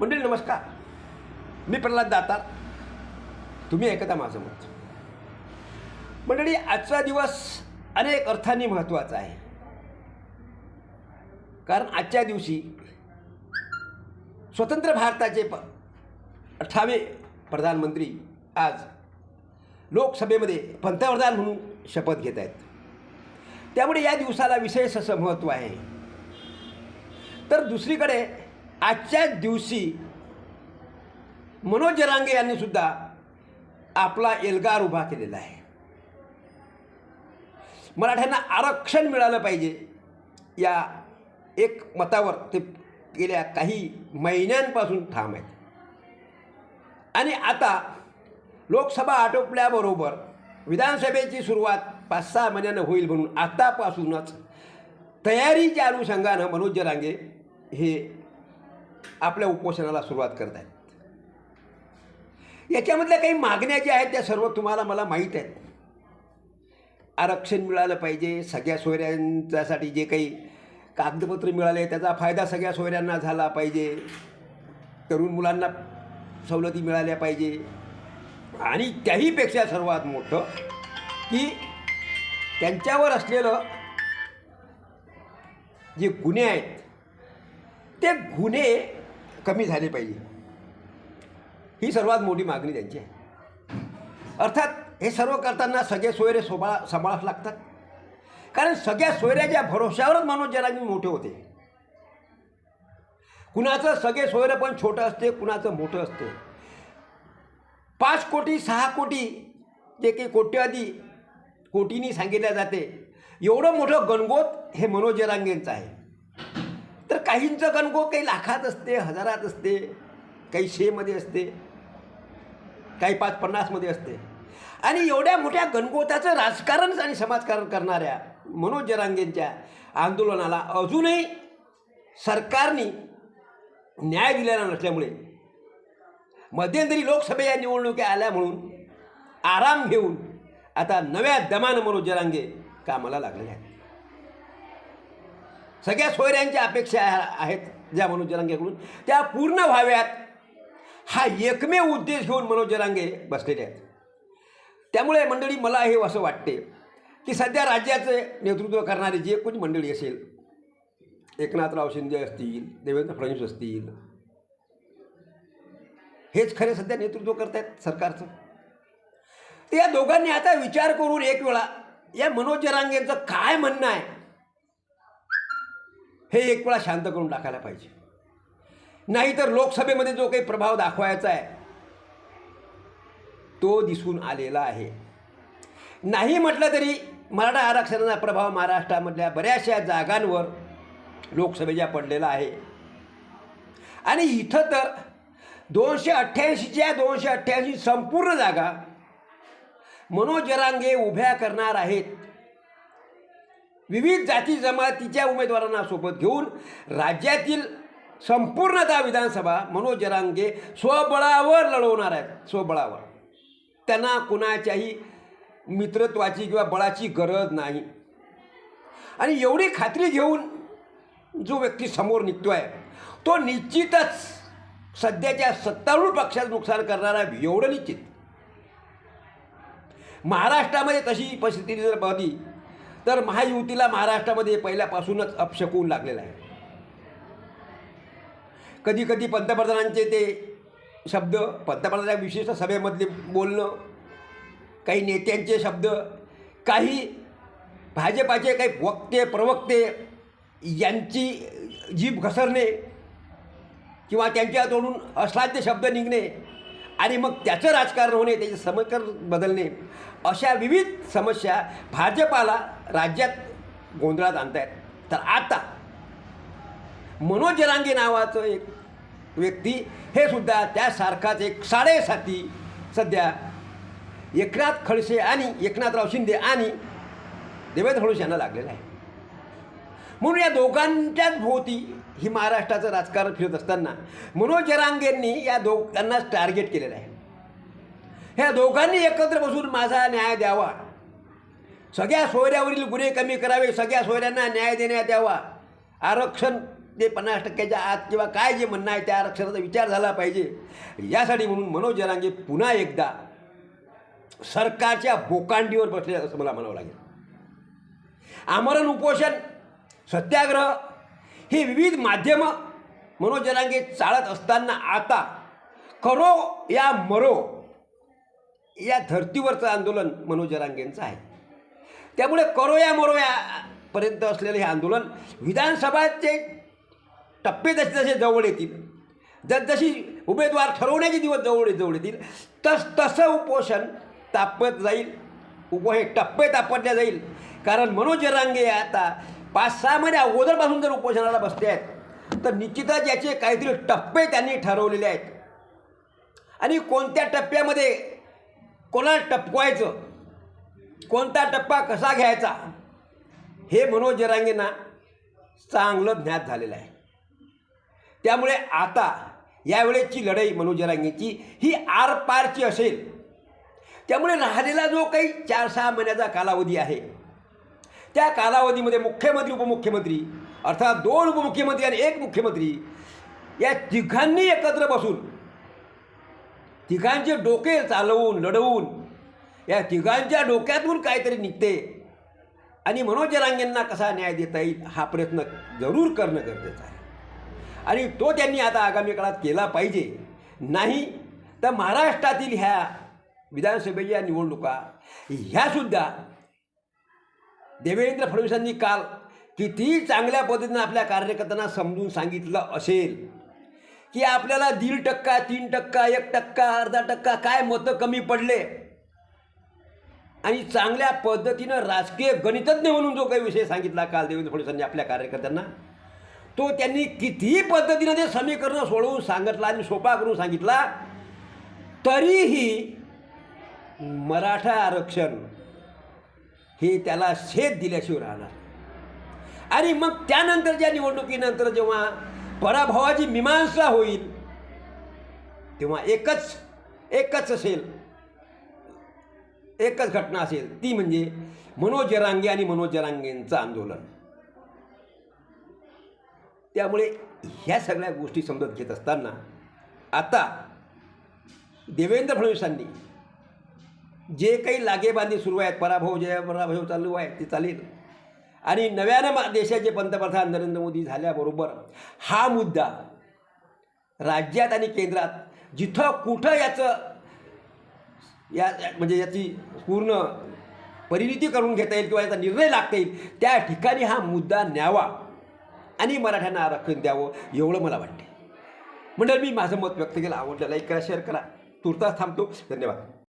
मंडळी नमस्कार. मी प्रल्हाद दातार. तुम्ही ऐकता माझं मत. मंडळी आजचा दिवस अनेक अर्थाने महत्त्वाचा आहे. कारण आजच्या दिवशी स्वतंत्र भारताचे प अठरावे प्रधानमंत्री आज लोकसभेमध्ये पंतप्रधान म्हणून शपथ घेत आहेत. त्यामुळे या दिवसाला विशेष असं महत्त्व आहे. तर दुसरीकडे आजच्याच दिवशी मनोज जरांगे यांनी सुद्धा आपला एल्गार उभा केलेला आहे. मराठ्यांना आरक्षण मिळालं पाहिजे या एक मतावर ते गेल्या काही महिन्यांपासून ठाम आहेत. आणि आता लोकसभा आटोपल्याबरोबर विधानसभेची सुरुवात पाच सहा महिन्यानं होईल म्हणून आतापासूनच तयारीच्या अनुषंगानं मनोज जरांगे हे आपल्या उपोषणाला सुरुवात करत आहेत याच्यामधल्या काही मागण्या ज्या आहेत त्या सर्व तुम्हाला मला माहीत आहेत. आरक्षण मिळालं पाहिजे सगळ्या सोयऱ्यांच्यासाठी जे काही कागदपत्र मिळाले त्याचा फायदा सगळ्या सोयऱ्यांना झाला पाहिजे. तरुण मुलांना सवलती मिळाल्या पाहिजे. आणि त्याहीपेक्षा सर्वात मोठं की त्यांच्यावर असलेलं जे गुन्हे आहेत ते गुन्हे कमी झाले पाहिजे. ही सर्वात मोठी मागणी त्यांची आहे. अर्थात हे सर्व करताना सगळे सोयरे सोबा सांभाळावं लागतात. कारण सगळ्या सोयऱ्याच्या भरोश्यावरच माणूस जरांगे मोठे होते. कुणाचं सगळे सोयरं पण छोटं असते कुणाचं मोठं असते. पाच कोटी सहा कोटी जे काही कोट्याधी कोटीनी सांगितल्या जाते एवढं मोठं गणगोत हे मनोज जरांगेंचं आहे. तर काहींचं गणगो काही लाखात असते हजारात असते काही शेमध्ये असते काही पाच पन्नासमध्ये असते. आणि एवढ्या मोठ्या गणगोताचं राजकारण आणि समाजकारण करणाऱ्या मनोज जरांगेंच्या आंदोलनाला अजूनही सरकारने न्याय दिलेला नसल्यामुळे मध्यंतरी लोकसभे या निवडणुका आल्या म्हणून आराम घेऊन आता नव्या दमानं मनोज जरांगे कामाला लागलेले आहेत. सगळ्या सोयऱ्यांच्या अपेक्षा आहेत ज्या मनोज जरांगेकडून. त्या पूर्ण व्हाव्यात. हा एकमेव उद्देश घेऊन मनोज जरांगे बसलेले आहेत. त्यामुळे मंडळी मला हे असं वाटते की सध्या राज्याचे नेतृत्व करणारी जे कोणी मंडळी असेल एकनाथराव शिंदे असतील देवेंद्र फडणवीस असतील हेच खरे सध्या नेतृत्व करत आहेत सरकारचं. तर या दोघांनी आता विचार करून एक वेळा या मनोज जरांगेंचं काय म्हणणं आहे? हे एक वेळा शांत करून टाकायला पाहिजे. नाहीतर लोकसभेमध्ये जो काही प्रभाव दाखवायचा आहे तो दिसून आलेला आहे. नाही म्हटलं तरी मराठा आरक्षणाचा प्रभाव महाराष्ट्रामधल्या बऱ्याचशा जागांवर लोकसभेच्या पडलेला आहे. आणि इथं तर दोनशे अठ्ठ्याऐंशीच्या दोनशे अठ्ठ्याऐंशी संपूर्ण जागा मनोज जरांगे उभ्या करणार आहेत. विविध जाती जमातीच्या उमेदवारांना सोबत घेऊन राज्यातील संपूर्णतः विधानसभा मनोज जरांगे स्वबळावर लढवणार आहेत. स्वबळावर. त्यांना कुणाच्याही मित्रत्वाची किंवा बळाची गरज नाही. आणि एवढी खात्री घेऊन जो व्यक्ती समोर निघतो आहे तो निश्चितच सध्याच्या सत्तारूढ पक्षाचं नुकसान करणारा एवढं निश्चित. महाराष्ट्रामध्ये तशी परिस्थिती जर बघली तर महायुतीला महाराष्ट्रामध्ये पहिल्यापासूनच अपशकून लागलेला आहे. कधी कधी पंतप्रधानांचे ते शब्द पंतप्रधानांच्या विशिष्ट सभेमधले बोलणं काही नेत्यांचे शब्द काही भाजपाचे काही वक्ते प्रवक्ते यांची जीभ घसरणे किंवा त्यांच्या तोडून अश्लाघ्य शब्द निघणे आणि मग त्याचं राजकारण होणे त्याचे समीकरण बदलणे. अशा विविध समस्या भाजपाला राज्यात गोंधळात आणतायत. तर आता मनोज जरांगे नावाचं एक व्यक्ती हे सुद्धा त्यासारखाच एक साडेसाती सध्या एकनाथ खडसे आणि एकनाथराव शिंदे आणि देवेंद्र फडणवीस यांना लागलेला आहे. म्हणून या दोघांच्याच भोवती ही महाराष्ट्राचं राजकारण फिरत असताना मनोज जरांगेंनी या दोघांनाच टार्गेट केलेलं आहे. ह्या दोघांनी एकत्र बसून माझा न्याय द्यावा. सगळ्या सोयऱ्यावरील गुन्हे कमी करावे सगळ्या सोयऱ्यांना न्याय देण्यात यावा. आरक्षण ते पन्नास टक्क्याच्या आत किंवा काय जे म्हणणं आहे त्या आरक्षणाचा विचार झाला पाहिजे. यासाठी म्हणून मनोज जरांगे पुन्हा एकदा सरकारच्या बोकांडीवर बसले असं मला म्हणावं लागेल. आमरण उपोषण सत्याग्रह ही विविध माध्यमं मनोजनांगे चाळत चालत असताना आता करो या मरो या धर्तीवरचं आंदोलन मनोजरांगेंचं आहे. त्यामुळे करो या मरो या पर्यंत असलेलं हे आंदोलन विधानसभाचे टप्पे जसे जसे जवळ येतील जसजशी उमेदवार ठरवण्याचे दिवस जवळ जवळ येतील तस तसं उपोषण तापत जाईल. उप हे टप्पे तापटल्या जाईल. कारण मनोज आता पाच सहा महिने अगोदरपासून जर उपोषणाला बसले आहेत तर निश्चितच याचे काहीतरी टप्पे त्यांनी ठरवलेले आहेत. आणि कोणत्या टप्प्यामध्ये कोणाला टपकवायचं कोणता टप्पा कसा घ्यायचा हे मनोज जरांगेंना चांगलं ज्ञात झालेलं आहे. त्यामुळे आता यावेळेची लढाई मनोज जरांगेची ही आरपारची असेल. त्यामुळे राहिलेला जो काही चार सहा महिन्याचा कालावधी आहे त्या कालावधीमध्ये मुख्यमंत्री उपमुख्यमंत्री अर्थात दोन उपमुख्यमंत्री आणि एक मुख्यमंत्री या तिघांनी एकत्र बसून तिघांचे डोके चालवून लढवून या तिघांच्या डोक्यातून काहीतरी निघते. आणि मनोज रांगेंना कसा न्याय देता येईल हा प्रयत्न जरूर करणं गरजेचं आहे. आणि तो त्यांनी आता आगामी काळात केला पाहिजे. नाही तर महाराष्ट्रातील ह्या विधानसभेच्या निवडणुका ह्यासुद्धा देवेंद्र फडणवीसांनी काल कितीही चांगल्या पद्धतीनं आपल्या कार्यकर्त्यांना समजून सांगितलं असेल की आपल्याला दीड टक्का तीन टक्का एक टक्का अर्धा टक्का काय मतं कमी पडले? आणि चांगल्या पद्धतीनं राजकीय गणितज्ञ म्हणून जो काही विषय सांगितला काल देवेंद्र फडणवीसांनी आपल्या कार्यकर्त्यांना तो त्यांनी कितीही पद्धतीनं ते समीकरणं सोडवून सांगितलं आणि सोपा करून सांगितला तरीही मराठा आरक्षण हे त्याला शेत दिल्याशिवाय राहणार. आणि मग त्यानंतरच्या निवडणुकीनंतर जेव्हा पराभवाची मीमांसा होईल तेव्हा एकच एकच असेल एकच घटना असेल ती म्हणजे मनोज जरांगे आणि मनोज जरांगेंचं आंदोलन. त्यामुळे ह्या सगळ्या गोष्टी समजत घेत असताना आता देवेंद्र फडणवीसांनी जे काही लागेबांधी सुरू आहेत पराभव जय पराभव चालू आहे ते चालेल. आणि नव्यानं मा- देशाचे पंतप्रधान नरेंद्र मोदी झाल्याबरोबर हा मुद्दा राज्यात आणि केंद्रात जिथं कुठं याचं या या- म्हणजे याची पूर्ण परिणिती करून घेता येईल किंवा याचा निर्णय लागता येईल त्या ठिकाणी हा मुद्दा न्यावा आणि मराठ्यांना आरक्षण द्यावं एवढं मला वाटते मंडळ मी माझं मत व्यक्त केलं. आवडलं लाईक करा शेअर करा. तुर्तास थांबतो. धन्यवाद.